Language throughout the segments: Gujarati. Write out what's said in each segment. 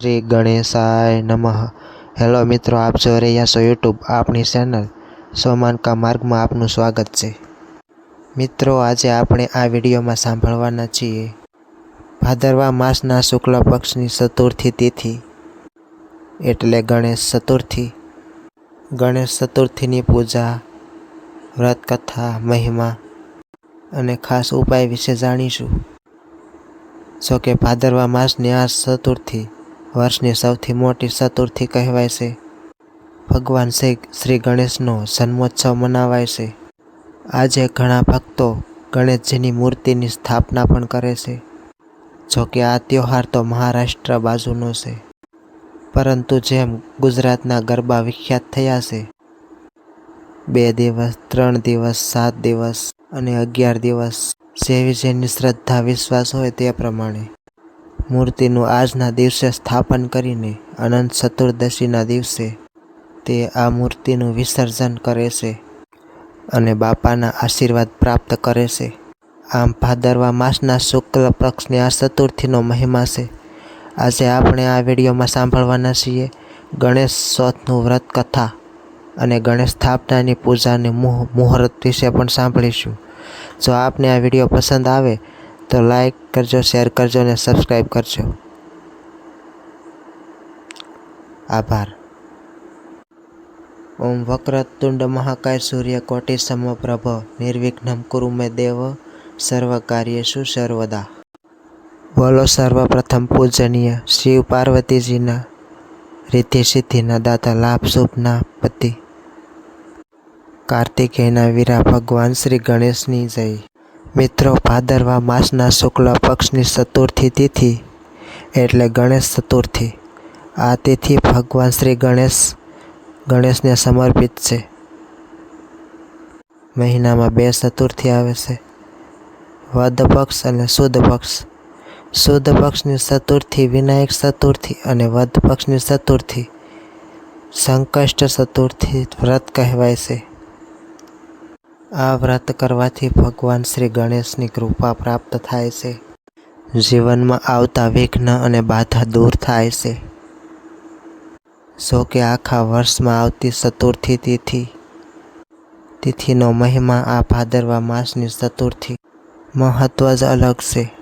શ્રી ગણેશાય નમઃ. હેલો મિત્રો, આપ જો રહ્યા છો યુટ્યુબ આપણી ચેનલ સોમાન કા માર્ગમાં આપનું સ્વાગત છે. મિત્રો, આજે આપણે આ વિડીયોમાં સાંભળવાના છીએ. ભાદરવા માસના શુક્લ પક્ષની ચતુર્થી તિથિ. એટલે ગણેશ ચતુર્થી. ગણેશ ચતુર્થીની પૂજા વ્રત કથા મહિમા અને ખાસ ઉપાય વિશે જાણીશું. જો કે ભાદરવા માસની આ ચતુર્થી વર્ષની સૌથી મોટી ચતુર્થી કહેવાય છે. ભગવાન શ્રી શ્રી ગણેશનો જન્મોત્સવ મનાવાય છે. આજે ઘણા ભક્તો ગણેશજીની મૂર્તિની સ્થાપના પણ કરે છે. જો કે આ તહેવાર તો મહારાષ્ટ્ર બાજુનો છે. પરંતુ જેમ ગુજરાતના ગરબા વિખ્યાત થયા છે. બે દિવસ, ત્રણ દિવસ, સાત દિવસ અને અગિયાર દિવસ જેવી જેની શ્રદ્ધા, વિશ્વાસ હોય તે પ્રમાણે. મૂર્તિનું આજના દિવસે સ્થાપન કરીને અનંત ચતુર્દશીના દિવસે તે આ મૂર્તિનું વિસર્જન કરે છે અને બાપાના આશીર્વાદ પ્રાપ્ત કરે છે. આમ ભાદરવા માસના શુક્લ પક્ષની આ ચતુર્થીનો મહિમા છે. આજે આપણે આ વિડીયોમાં સાંભળવાના છીએ ગણેશ ચોથનું વ્રત કથા અને ગણેશ સ્થાપનાની પૂજાની મુહૂર્ત વિશે પણ સાંભળીશું. જો આપને આ વીડિયો પસંદ આવે તો લાઈક કરજો શેર કરજો અને સબસ્ક્રાઈબ કરજો. આભાર. ઓમ વક્રતુંડ મહાકાય સૂર્ય કોટી સમપ્રભ નિર્વિઘ્નમ કુરુ મે દેવ. સર્વ કાર્યેષુ સર્વદા. બોલો સર્વપ્રથમ પૂજનીય શિવ પાર્વતીજીના રીતિ સિદ્ધિના દાતા લાભ શુભના પતિ. કાર્તિકેયના વીરા ભગવાન શ્રી ગણેશની જય. મિત્રો, ભાદરવા માસના શુક્લ પક્ષની ચતુર્થી તિથિ એટલે ગણેશ ચતુર્થી. આ તિથિ ભગવાન શ્રી ગણેશ, ગણેશને સમર્પિત છે. મહિનામાં બે ચતુર્થી આવે છે. વદ પક્ષ અને શુદ્ધ પક્ષ. શુદ્ધ પક્ષની ચતુર્થી, વિનાયક ચતુર્થી અને વદ પક્ષની ચતુર્થી. સંકષ્ટ ચતુર્થી વ્રત કહેવાય છે. આ વ્રત કરવાથી ભગવાન શ્રી ગણેશની કૃપા પ્રાપ્ત થાય છે. જીવનમાં આવતા વિઘ્ન અને બાધા દૂર થાય છે. જો કે આખા વર્ષમાં આવતી ચતુર્થી તિથિ, તિથિનો મહિમા આ ભાદરવા માસની ચતુર્થી. મહત્વ જ અલગ છે.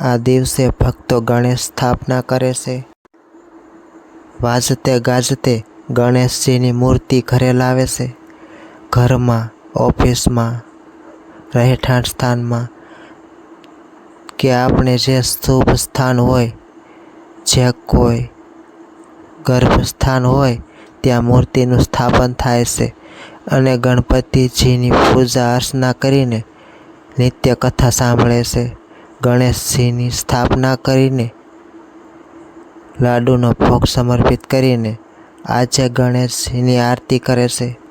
આ દિવસે ભક્તો ગણેશ સ્થાપના કરે છે. વાજતે ગાજતે ગણેશજીની મૂર્તિ ઘરે લાવે છે. ઘરમાં ઓફિસમાં, રહેઠાણ સ્થાનમાં, કે આપણે જે શુભ સ્થાન હોય, જે કોઈ ગર્ભસ્થાન હોય, ત્યાં મૂર્તિનું સ્થાપન થાય છે. અને ગણપતિજીની પૂજા અર્ચના કરીને નિત્ય કથા સાંભળે છે. ગણેશજીની સ્થાપના કરીને લાડુનો ભોગ સમર્પિત કરીને આજે ગણેશજીની આરતી કરે છે.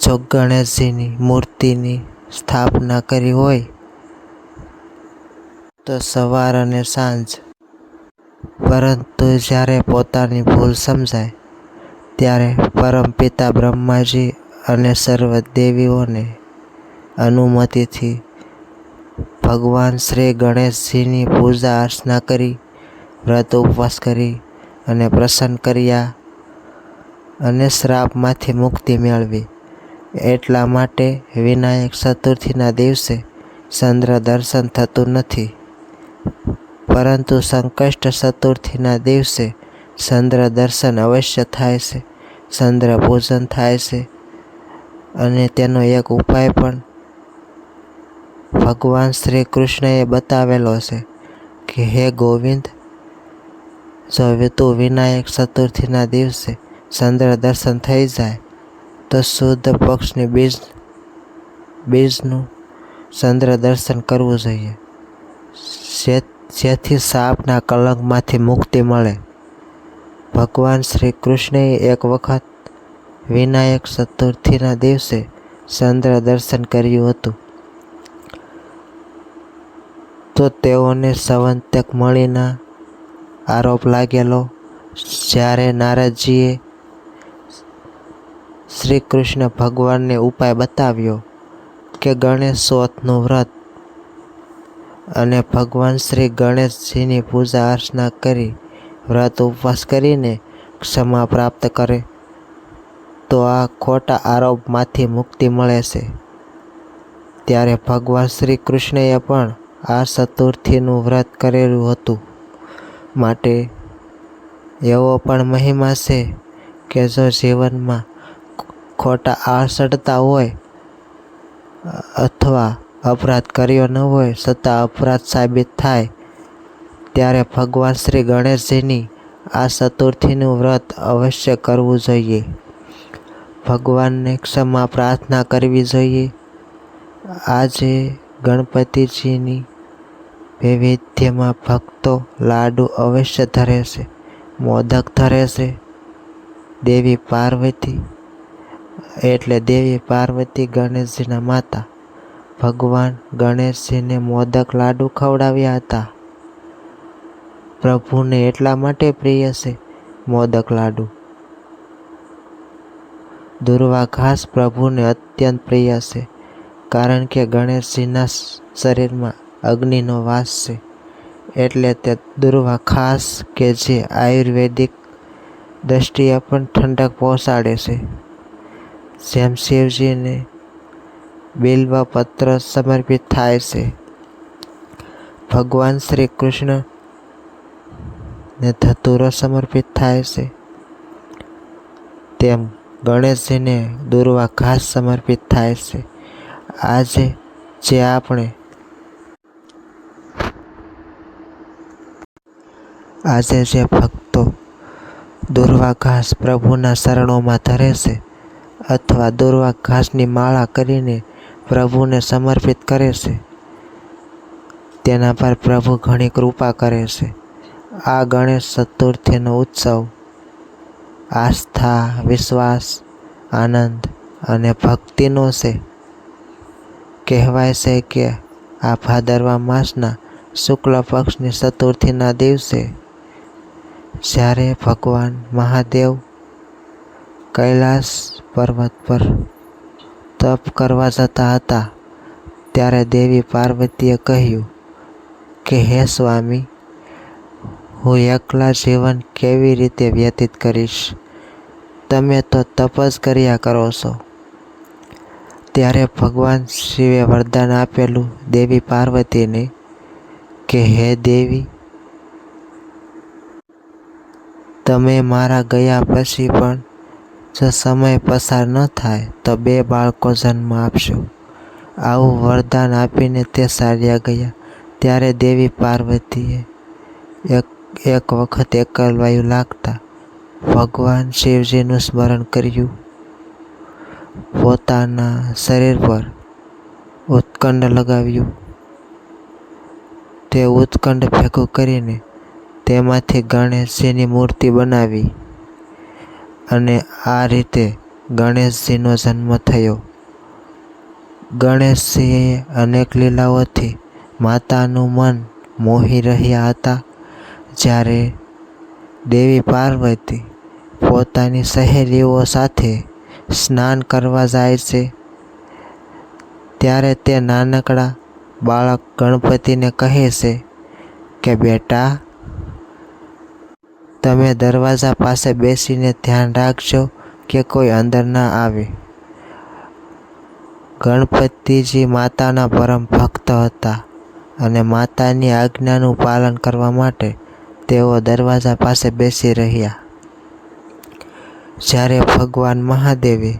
જો ગણેશજીની મૂર્તિની સ્થાપના કરી હોય તો સવાર અને સાંજ. પરંતુ જ્યારે પોતાની ભૂલ સમજાય, ત્યારે પરમપિતા બ્રહ્માજી અને સર્વ દેવીઓને અનુમતિથી ભગવાન શ્રી ગણેશજીની પૂજા અર્ચના કરી, વ્રત ઉપવાસ કરી અને પ્રસન્ન કર્યા અને શ્રાપમાંથી મુક્તિ મેળવી. એટલા માટે વિનાયક ચતુર્થીના દિવસે ચંદ્ર દર્શન થતું નથી. પરંતુ સંકષ્ટ ચતુર્થીના દિવસે ચંદ્ર દર્શન અવશ્ય થાય છે. ચંદ્ર પૂજન થાય છે અને તેનો એક ઉપાય પણ ભગવાન શ્રી કૃષ્ણએ બતાવેલો છે કે, હે ગોવિંદ, જો તું વિનાયક ચતુર્થીના દિવસે ચંદ્ર દર્શન થઈ જાય તો શુદ્ધ પક્ષની બીજ બીજનું ચંદ્ર દર્શન કરવું જોઈએ. જેથી સાપના કલંકમાંથી મુક્તિ મળે? ભગવાન શ્રી કૃષ્ણએ એક વખત વિનાયક ચતુર્થીના દિવસે ચંદ્ર દર્શન કર્યું હતું. તો તેઓને સંવંતક મળીના આરોપ લાગેલો. જ્યારે નારદજીએ શ્રી કૃષ્ણ ભગવાનને ઉપાય બતાવ્યો કે ગણેશ ચોથનું વ્રત અને ભગવાન શ્રી ગણેશજીની પૂજા અર્ચના કરી વ્રત ઉપવાસ કરીને ક્ષમા પ્રાપ્ત કરે, તો આ ખોટા આરોપમાંથી મુક્તિ મળે છે. ત્યારે ભગવાન શ્રી કૃષ્ણએ પણ આ ચતુર્થીનું વ્રત કરેલું હતું. માટે એવો પણ મહિમા છે કે જો જીવનમાં ખોટા આસડતા હોય, અથવા અપરાધ કર્યો ન હોય છતાં અપરાધ સાબિત થાય, ત્યારે ભગવાન શ્રી ગણેશજીની આ ચતુર્થીનું વ્રત અવશ્ય કરવું જોઈએ. ભગવાનને ક્ષમા પ્રાર્થના કરવી જોઈએ. આજે ગણપતિજીની વૈવિધ્યમાં ભક્તો લાડુ અવશ્ય ધરે છે, મોદક ધરે છે. દેવી પાર્વતી એટલે દેવી પાર્વતી, ગણેશજીના માતા, ભગવાન ગણેશજીને મોદક લાડુ ખવડાવ્યા હતા. પ્રભુને એટલા માટે પ્રિય છે મોદક લાડુ. દુર્વા ઘાસ પ્રભુને અત્યંત પ્રિય છે, કારણ કે ગણેશજીના શરીરમાં અગ્નિનો વાસ છે. એટલે તે દુર્વા ખાસ કે જે આયુર્વેદિક દ્રષ્ટિએ પણ ઠંડક પહોંચાડે છે. જેમ શિવજીને બિલ્વ પત્ર સમર્પિત થાય છે. ભગવાન શ્રી કૃષ્ણ ને ધતુરો સમર્પિત થાય છે. તેમ ગણેશજીને દુર્વા ઘાસ સમર્પિત થાય છે. આજે જે આપણે આજે જે ભક્તો દુર્વા ઘાસ પ્રભુના શરણોમાં ધરે છે અથવા દુર્વા ઘાસની માળા કરીને પ્રભુને સમર્પિત કરે છે. તેના પર પ્રભુ ઘણી કૃપા કરે છે. આ ગણેશ ચતુર્થીનો ઉત્સવ આસ્થા, વિશ્વાસ, આનંદ અને ભક્તિનો છે. કહેવાય છે કે આ ભાદરવા માસના શુક્લ પક્ષની ચતુર્થીના દિવસે જ્યારે ભગવાન મહાદેવ કૈલાસ પર્વત પર તપ કરવા જતા હતા, ત્યારે દેવી પાર્વતીએ કહ્યું કે, હે સ્વામી, હું એકલા જીવન કેવી રીતે વ્યતીત કરીશ? તમે તો તપ જ કર્યા કરો છો. ત્યારે ભગવાન શિવે વરદાન આપેલું દેવી પાર્વતીને કે, હે દેવી, તમે મારા ગયા પછી પણ જો સમય પસાર ન થાય, તો બે બાળકો જન્મ આપશો. આવું વરદાન આપીને તે સાર્યા ગયા. ત્યારે દેવી પાર્વતીએ એક એક વખત એકલવાયું લાગતા ભગવાન શિવજીનું સ્મરણ કર્યું. પોતાના શરીર પર ઉત્કંડ લગાવ્યું. તે ઉત્કંડ ભેગું કરીને તેમાંથી ગણેશજીની મૂર્તિ બનાવી. અને આ રીતે ગણેશજીનો જન્મ થયો. ગણેશજીએ અનેક લીલાઓથી માતાનું મન મોહી રહ્યા હતા. જ્યારે દેવી પાર્વતી પોતાની સહેલીઓ સાથે સ્નાન કરવા જાય છે, ત્યારે તે નાનકડા બાળક ગણપતિને કહે છે કે, બેટા તમે દરવાજા પાસે બેસીને ધ્યાન રાખજો કે કોઈ અંદર ના આવે. ગણપતિજી માતાના પરમ ભક્ત હતા અને માતાની આજ્ઞાનું પાલન કરવા માટે તેઓ દરવાજા પાસે બેસી રહ્યા. જ્યારે ભગવાન મહાદેવે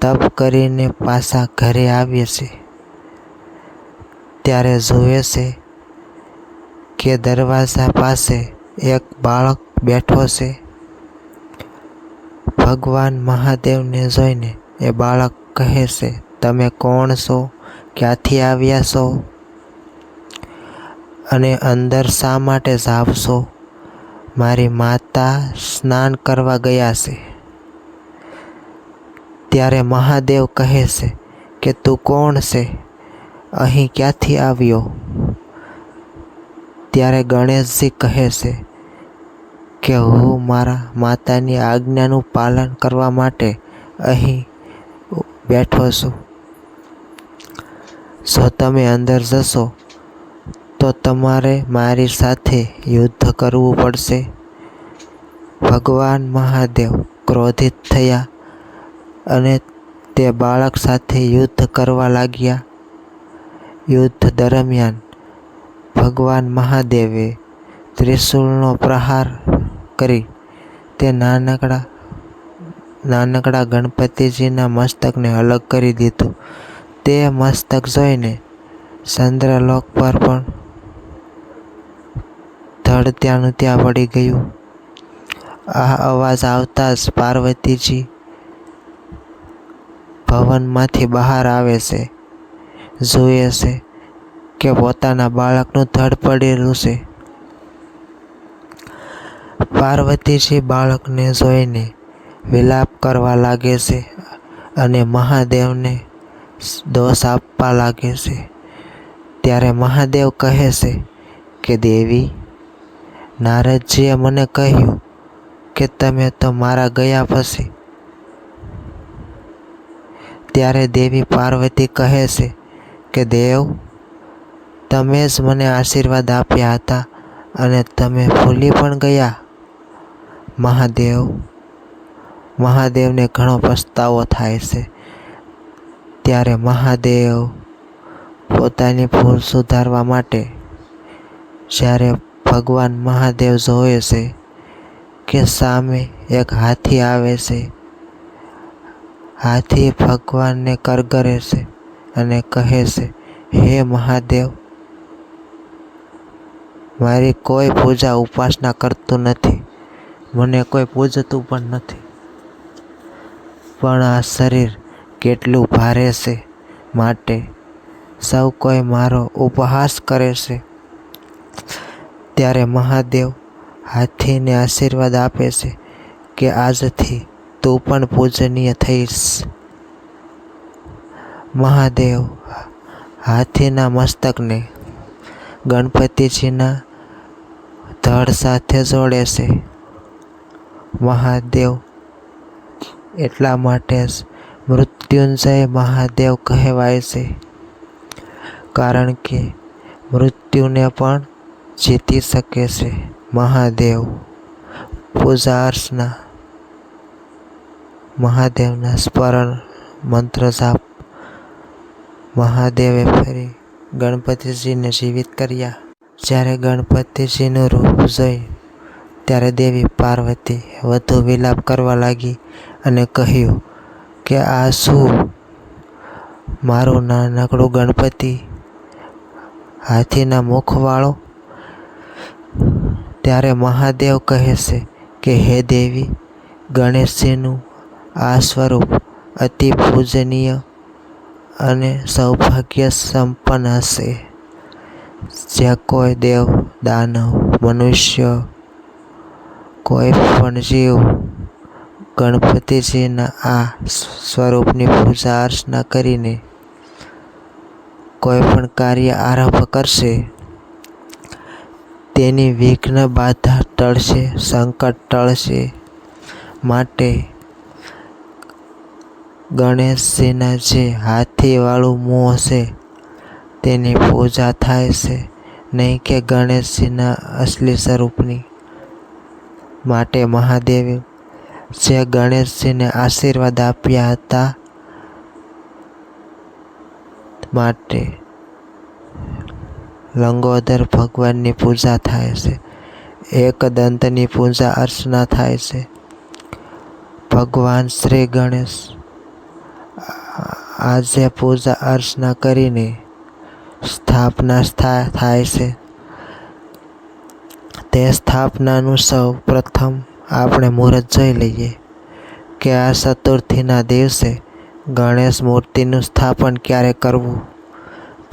તપ કરીને પાછા ઘરે આવે છે, ત્યારે જુએ છે કે દરવાજા પાસે એક બાળક બેઠો છે. ભગવાન મહાદેવને જોઈને એ બાળક કહે છે, તમે કોણ છો? ક્યાંથી આવ્યા છો? અને અંદર શા માટે જાવ મારી માતા સ્નાન કરવા ગયા છે. ત્યારે મહાદેવ કહે છે કે, તું કોણ છે? અહીં ક્યાંથી આવ્યો? ત્યારે ગણેશજી કહે છે કે હું મારા માતાની આજ્ઞાનું પાલન કરવા માટે અહીં બેઠો છું. જો તમે અંદર જશો, તો તમારે મારી સાથે યુદ્ધ કરવું પડશે. ભગવાન મહાદેવ ક્રોધિત થયા અને તે બાળક સાથે યુદ્ધ કરવા લાગ્યા. યુદ્ધ દરમિયાન ભગવાન મહાદેવે ત્રિશૂળનો પ્રહાર કરી તે નાનકડા નાનકડા ગણપતિજીના મસ્તકને અલગ કરી દીધું. તે મસ્તક જોઈને ચંદ્રલોક પર પણ ધડ ત્યાંનું ત્યાં પડી ગયું. આ અવાજ આવતા જ પાર્વતીજી ભવનમાંથી બહાર આવે છે, જુએ છે. કે પોતાના બાળકનું ધડ પડેલું છે. પાર્વતીજી બાળકને જોઈને વિલાપ કરવા લાગે છે અને મહાદેવને દોષ આપવા લાગે છે. ત્યારે મહાદેવ કહે છે કે, દેવી, નારદજીએ મને કહ્યું કે તમે તો મારા ગયા પછી. ત્યારે દેવી પાર્વતી કહે છે કે, દેવ તમે જ મને આશીર્વાદ આપ્યા હતા અને તમે ભૂલી પણ ગયા. મહાદેવ, મહાદેવને ઘણો પસ્તાવો થાય છે. ત્યારે મહાદેવ પોતાની ભૂલ સુધારવા માટે જ્યારે ભગવાન મહાદેવ જોવે છે કે સામે એક હાથી આવે છે, હાથી ભગવાનને કરગરે છે અને કહે છે, હે મહાદેવ મારી કોઈ પૂજા ઉપાસના કરતું નથી. મને કોઈ પૂજતું પણ નથી. પણ આ શરીર કેટલું ભારે છે માટે સૌ કોઈ મારો ઉપહાસ કરે છે. ત્યારે મહાદેવ હાથીને આશીર્વાદ આપે છે કે આજથી તું પણ પૂજનીય થઈશ. મહાદેવ હાથીના મસ્તકને ગણપતિજીના ધડ સાથે જોડે છે. મહાદેવ એટલા માટે જ મૃત્યુંજય મહાદેવ કહેવાય છે. કારણ કે મૃત્યુને પણ જીતી શકે છે મહાદેવ. પૂજા અર્ચના મહાદેવના સ્મરણ મંત્ર જાપ. મહાદેવે ફરી ગણપતિજીને જીવિત કર્યા. જ્યારે ગણપતિજીનું રૂપ જોઈ, ત્યારે દેવી પાર્વતી વધુ વિલાપ કરવા લાગી અને કહ્યું કે આ શું? મારું નાનકડું ગણપતિ હાથીના મુખવાળો? ત્યારે મહાદેવ કહે છે કે, હે દેવી, ગણેશજીનું આ સ્વરૂપ અતિ પૂજનીય અને સૌભાગ્ય સંપન્ન હશે. જે કોઈ દેવ દાનવ મનુષ્ય, કોઈ પણ જીવ, ગણપતિજીના આ સ્વરૂપની પૂજા અર્ચના કરીને કોઈ પણ કાર્ય આરંભ કરશે, તેની વિઘ્ન બાધા ટળશે, સંકટ ટળશે માટે ગણેશજીના જે હાથીવાળું મોં છે તેની પૂજા થાય છે. નહીં કે ગણેશજીના અસલી સ્વરૂપની માટે મહાદેવે, જે ગણેશજીને આશીર્વાદ આપ્યા હતા માટે લંગોદર ભગવાનની પૂજા થાય છે. એક દંતની પૂજા અર્ચના થાય છે. ભગવાન શ્રી ગણેશ આજે પૂજા અર્ચના કરીને સ્થાપના થાય છે. તે સ્થાપનાનું સૌ પ્રથમ આપણે મુહૂર્ત જોઈ લઈએ કે આ ચતુર્થીના દિવસે ગણેશ મૂર્તિનું સ્થાપન ક્યારે કરવું?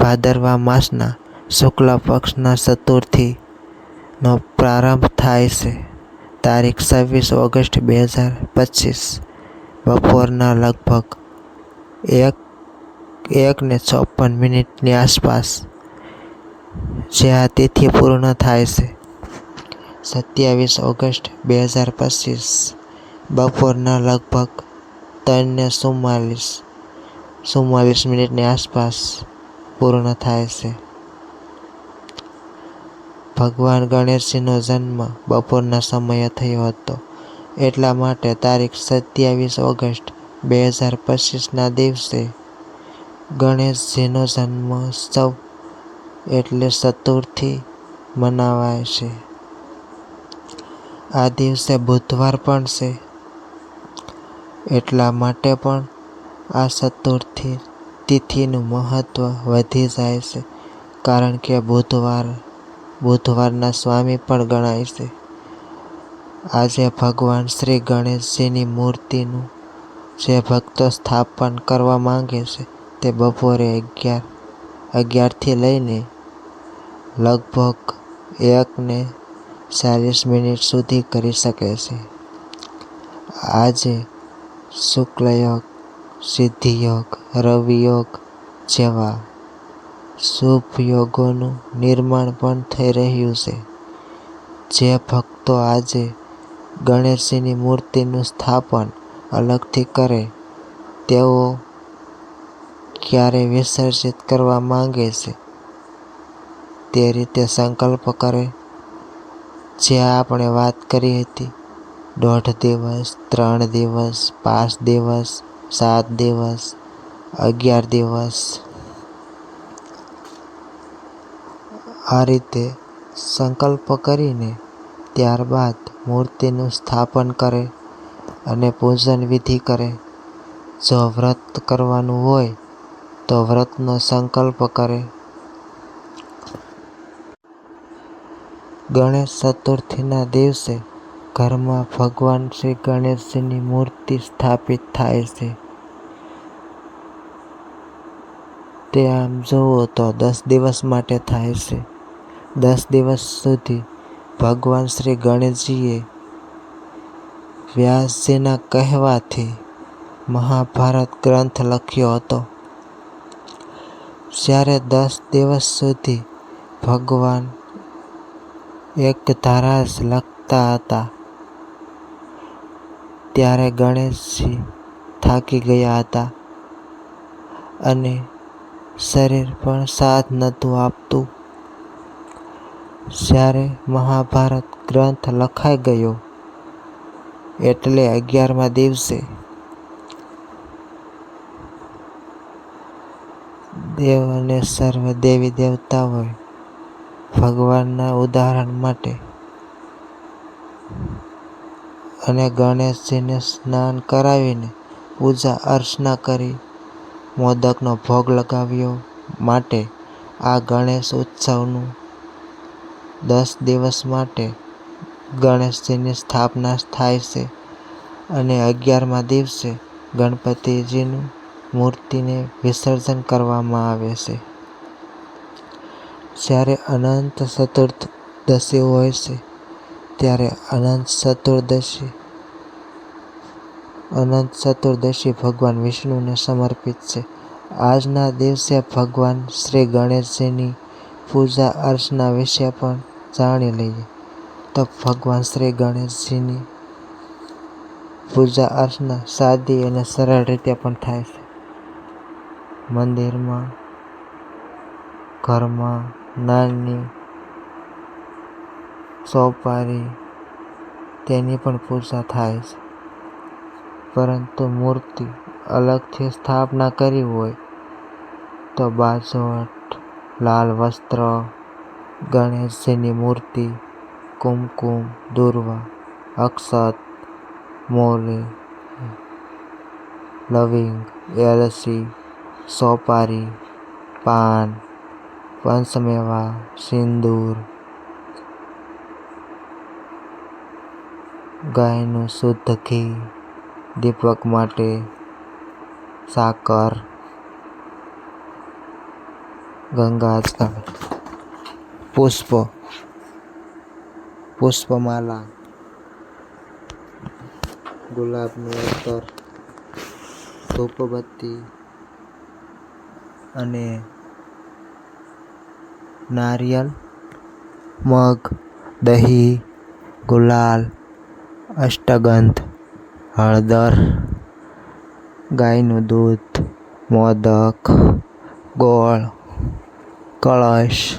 ભાદરવા માસના શુક્લ પક્ષના ચતુર્થીનો પ્રારંભ થાય છે તારીખ છવ્વીસ ઓગસ્ટ બે હજાર પચીસ. બપોરના લગભગ એક એક ને ચોપન મિનિટની આસપાસ જે આ તિથિ પૂર્ણ થાય છે. સત્યાવીસ ઓગસ્ટ બે હજાર પચીસ, બપોરના લગભગ ત્રણને ચુમ્માલીસ ચુમ્માલીસ મિનિટની આસપાસ પૂર્ણ થાય છે. ભગવાન ગણેશજીનો જન્મ બપોરના સમયે થયો હતો, એટલા માટે તારીખ સત્યાવીસ ઓગસ્ટ બે હજાર પચીસના દિવસે ગણેશજીનો જન્મોત્સવ એટલે ચતુર્થી મનાવાય છે. આ દિવસે બુધવાર પણ છે. એટલા માટે પણ આ ચતુર્થી તિથિનું મહત્ત્વ વધી જાય છે. કારણ કે બુધવાર, બુધવારના સ્વામી પણ ગણાય છે. આજે ભગવાન શ્રી ગણેશજીની મૂર્તિનું જે ભક્તો સ્થાપન કરવા માંગે છે તે બપોરે અગિયાર અગિયારથી લઈને લગભગ એકને ચાલીસ મિનિટ સુધી કરી શકે છે. આજે શુક્લયોગ, સિદ્ધિયોગ, રવિયોગ જેવા શુભ યોગોનું નિર્માણ પણ થઈ રહ્યું છે. જે ભક્તો આજે ગણેશજીની મૂર્તિનું સ્થાપન અલગથી કરે તેઓ ક્યારે વિસર્જિત કરવા માંગે છે તે રીતે સંકલ્પ કરે. જે આપણે વાત કરી હતી દોઢ દિવસ, ત્રણ દિવસ, પાંચ દિવસ, સાત દિવસ, અગિયાર દિવસ આ રીતે સંકલ્પ કરીને ત્યારબાદ મૂર્તિનું સ્થાપન કરે અને પૂજન વિધિ કરે. જો વ્રત કરવાનું હોય તો વ્રતનો સંકલ્પ કરે. ગણેશ ચતુર્થીના દિવસે ઘરમાં ભગવાન શ્રી ગણેશજીની મૂર્તિ સ્થાપિત થાય છે. તે આમ જુઓ તો દસ દિવસ માટે થાય છે. દસ દિવસ સુધી ભગવાન શ્રી ગણેશજીએ વ્યાસજીના કહેવાથી મહાભારત ગ્રંથ લખ્યો હતો. જ્યારે દસ દિવસ સુધી ભગવાન એકધારા જ લખતા હતા, ત્યારે ગણેશજી થાકી ગયા હતા અને શરીર પણ સાથ નહોતું આપતું. જ્યારે મહાભારત ગ્રંથ લખાઈ ગયો, એટલે અગિયારમા દિવસે દેવ અને સર્વ દેવી દેવતાઓએ ભગવાનના ઉદાહરણ માટે અને ગણેશજીને સ્નાન કરાવીને પૂજા અર્ચના કરી મોદકનો ભોગ લગાવ્યો માટે આ ગણેશ ઉત્સવનું દસ દિવસ માટે ગણેશજીની સ્થાપના થાય છે અને અગિયારમા દિવસે ગણપતિજીનું મૂર્તિને વિસર્જન કરવામાં આવે છે. જ્યારે અનંત ચતુર્દશી હોય છે, ત્યારે અનંત ચતુર્દશી અનંત ચતુર્દશી ભગવાન વિષ્ણુને સમર્પિત છે. આજના દિવસે ભગવાન શ્રી ગણેશજીની પૂજા અર્ચના વિશે પણ જાણી લઈએ તો ભગવાન શ્રી ગણેશજીની પૂજા અર્ચના સાદી અને સરળ રીતે પણ થાય છે. મંદિરમાં, ઘરમાં નાની સોપારી તેની પણ પૂજા થાય છે. પરંતુ મૂર્તિ અલગથી સ્થાપના કરી હોય તો બાજોઠ, લાલ વસ્ત્ર, ગણેશજીની મૂર્તિ, કુમકુમ, દૂર્વા, અક્ષત, મોલી, લવિંગ, એલચી, સોપારી, પાન, પંચમેવા, સિંદૂર, ગાયનું શુદ્ધ ઘી, દીપક માટે સાકર, ગંગા પુષ્પ, પુષ્પમાલા, ગુલાબનું અત્તર, ધૂપબત્તી અને નારિયેળ, મગ, દહીં, ગુલાલ, અષ્ટગંધ, હળદર, ગાયનું દૂધ, મોદક, ગોળ, કળશ,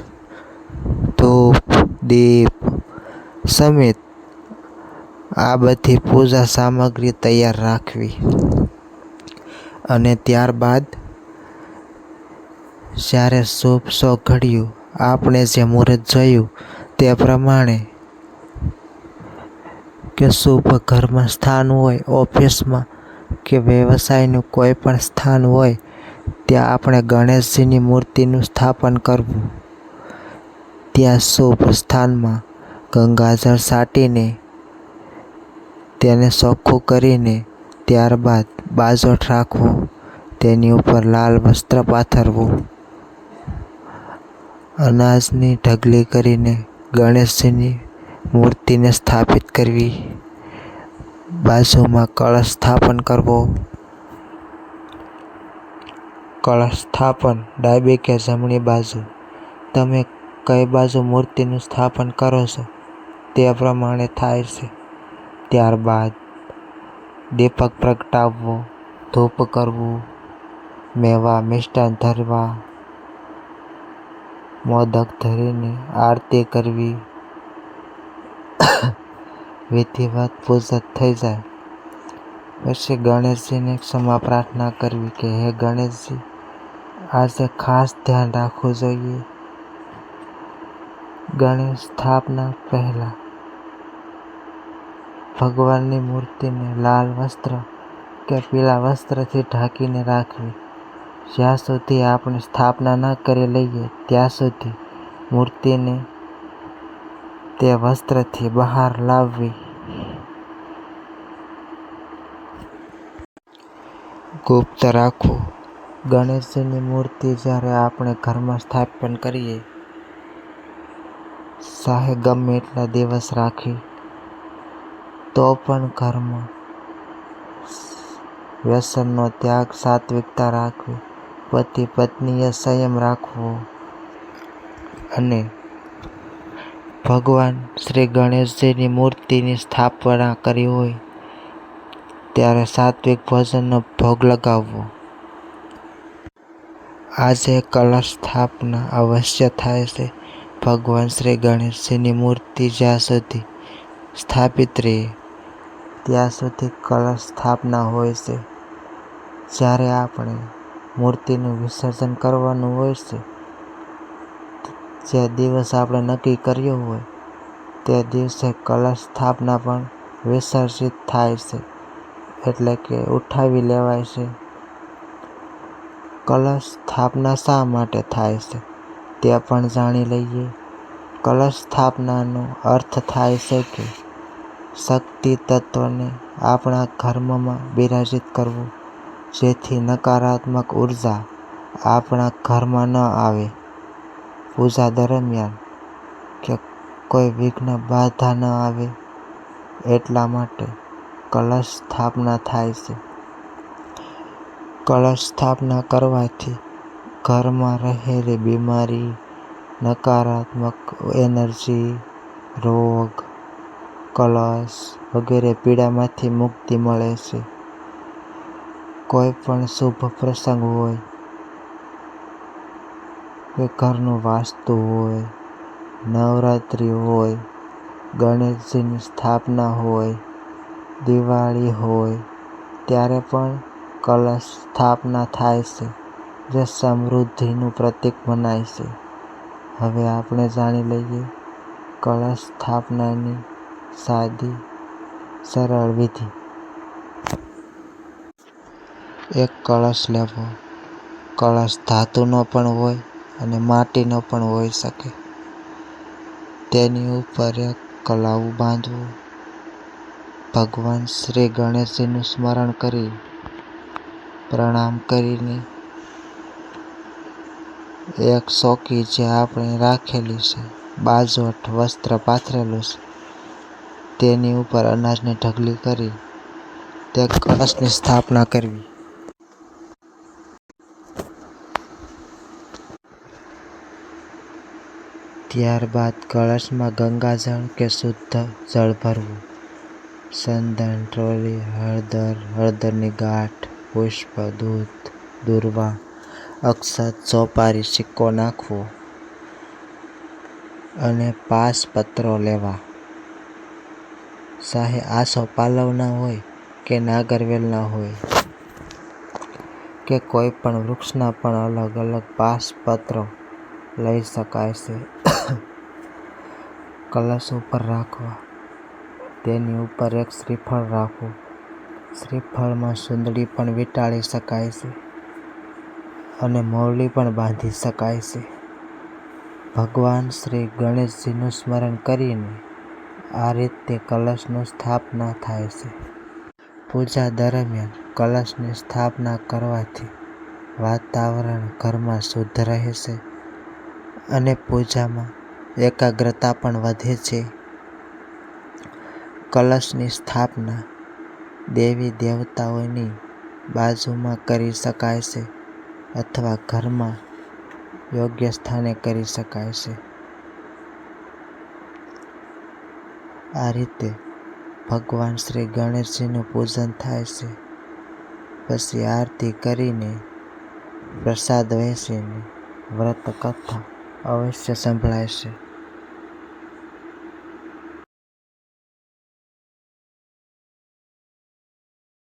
ધૂપ, દીપ સમિત આ બધી પૂજા સામગ્રી તૈયાર રાખવી. અને ત્યારબાદ જ્યારે શુભ સો ઘડ્યું, આપણે જે મુહૂર્ત જોયું તે પ્રમાણે કે શુભ ઘરમાં સ્થાન હોય, ઓફિસમાં કે વ્યવસાયનું કોઈ પણ સ્થાન હોય, ત્યાં આપણે ગણેશજીની મૂર્તિનું સ્થાપન કરવું. ત્યાં શુભ સ્થાનમાં ગંગાજળ છાંટીને તેને ચોખ્ખું કરીને ત્યારબાદ બાજોઠ રાખવો, તેની ઉપર લાલ વસ્ત્ર પાથરવું. અનાજની ઢગલી કરીને ગણેશજીની મૂર્તિને સ્થાપિત કરવી. બાજુમાં કળશ સ્થાપન કરવો. કળશ સ્થાપન, ડાબી કે જમણી બાજુ. તમે કઈ બાજુ મૂર્તિનું સ્થાપન કરો છો? તે પ્રમાણે થાય છે. ત્યારબાદ દીપક પ્રગટાવવો, ધૂપ કરવું, મેવા મિષ્ટાન ધરવા મોદક ધરીને આરતી કરવી વિધિવત પૂજા થઈ જાય પછી ગણેશજીને ક્ષમા પ્રાર્થના કરવી કે હે ગણેશજી આજે ખાસ ધ્યાન રાખવું જોઈએ ગણેશ સ્થાપના પહેલા ભગવાનની મૂર્તિને લાલ વસ્ત્ર કે પીળા વસ્ત્રથી ઢાંકીને રાખવી। જ્યાં સુધી આપણે સ્થાપના ન કરી લઈએ, ત્યાં સુધી મૂર્તિને તે વસ્ત્રથી બહાર લાવવી. ગુપ્ત રાખવું. ગણેશજીની મૂર્તિ જ્યારે આપણે ઘરમાં સ્થાપન કરીએ, સાહે ગમે એટલા દિવસ રાખી, તો પણ ઘરમાં વ્યસનનો ત્યાગ, સાત્વિકતા રાખવી. પતિ પત્નીએ સંયમ રાખવો અને ભગવાન શ્રી ગણેશજીની મૂર્તિની સ્થાપના કરી હોય ત્યારે સાત્વિક ભોજનનો ભોગ લગાવવો. આજે કલશ સ્થાપના અવશ્ય થાય છે. ભગવાન શ્રી ગણેશજીની મૂર્તિ જ્યાં સુધી સ્થાપિત રહે, ત્યાં સુધી કલશ સ્થાપના હોય છે. જ્યારે આપણે મૂર્તિનું વિસર્જન કરવાનું હોય છે. જે દિવસ આપણે નક્કી કર્યો હોય, તે દિવસે કલશ સ્થાપના પણ વિસર્જિત થાય છે, એટલે કે ઉઠાવી લેવાય છે. કલશ સ્થાપના શા માટે થાય છે, તે પણ જાણી લઈએ. કલશ સ્થાપનાનો અર્થ થાય છે કે શક્તિ તત્વને આપણા ધર્મમાં બિરાજિત કરવું. જેથી નકારાત્મક ઊર્જા આપણા ઘરમાં ન આવે. પૂજા દરમિયાન કે કોઈ વિઘ્ન બાધા ન આવે એટલા માટે કલશ સ્થાપના થાય છે. કળશ સ્થાપના કરવાથી ઘરમાં રહેલી બીમારી, નકારાત્મક એનર્જી, રોગ, કલશ વગેરે પીડામાંથી મુક્તિ મળે છે. કોઈ પણ શુભ પ્રસંગ હોય, કે ઘરનું વાસ્તુ હોય, નવરાત્રિ હોય, ગણેશજીની સ્થાપના હોય, દિવાળી હોય, ત્યારે પણ કલશ સ્થાપના થાય છે, જે સમૃદ્ધિનું પ્રતીક મનાય છે. હવે આપણે જાણી લઈએ કળશ સ્થાપનાની સાદી, સરળ વિધિ. એક કળશ લેવો. કળશ ધાતુનો પણ હોય અને માટીનો પણ હોઈ શકે. તેની ઉપર એક કલાવું બાંધવું. ભગવાન શ્રી ગણેશજીનું સ્મરણ કરી, પ્રણામ કરીને એક ચોકી જે આપણે રાખેલી છે, બાજોઠ વસ્ત્ર પાથરેલું છે, તેની ઉપર અનાજની ઢગલી કરી, તે કળશની સ્થાપના કરવી. ત્યારબાદ કળશમાં ગંગાજળ કે શુદ્ધ જળ ભરવું ચંદન ટ્રોલી, હળદર, હળદરની ગાંઠ, પુષ્પ, દૂધ, દુર્વા, અક્ષત ચોપારી સિક્કો નાખવો અને પાસ પત્રો લેવા ચાહે આસો પાલવના હોય કે નાગરવેલના હોય કે કોઈ પણ વૃક્ષના પણ અલગ અલગ પાસપત્રો લઈ શકાય છે. કલશ ઉપર રાખવા તેની ઉપર એક શ્રીફળ રાખવું શ્રીફળમાં ચૂંદડી પણ વીંટાળી શકાય છે અને મૌલી પણ બાંધી શકાય છે. ભગવાન શ્રી ગણેશજીનું સ્મરણ કરીને આ રીતે કલશનું સ્થાપના થાય છે. પૂજા દરમિયાન કલશની સ્થાપના કરવાથી વાતાવરણ ઘરમાં શુદ્ધ રહે છે અને પૂજામાં એકાગ્રતા પણ વધે છે. કલશની સ્થાપના દેવી દેવતાઓની બાજુમાં કરી શકાય છે અથવા ઘરમાં યોગ્ય સ્થાને કરી શકાય છે. આ રીતે ભગવાન શ્રી ગણેશજીનું પૂજન થાય છે. પછી આરતી કરીને પ્રસાદ વહેંચીને વ્રત કથા અવશ્ય સંભળાય છે.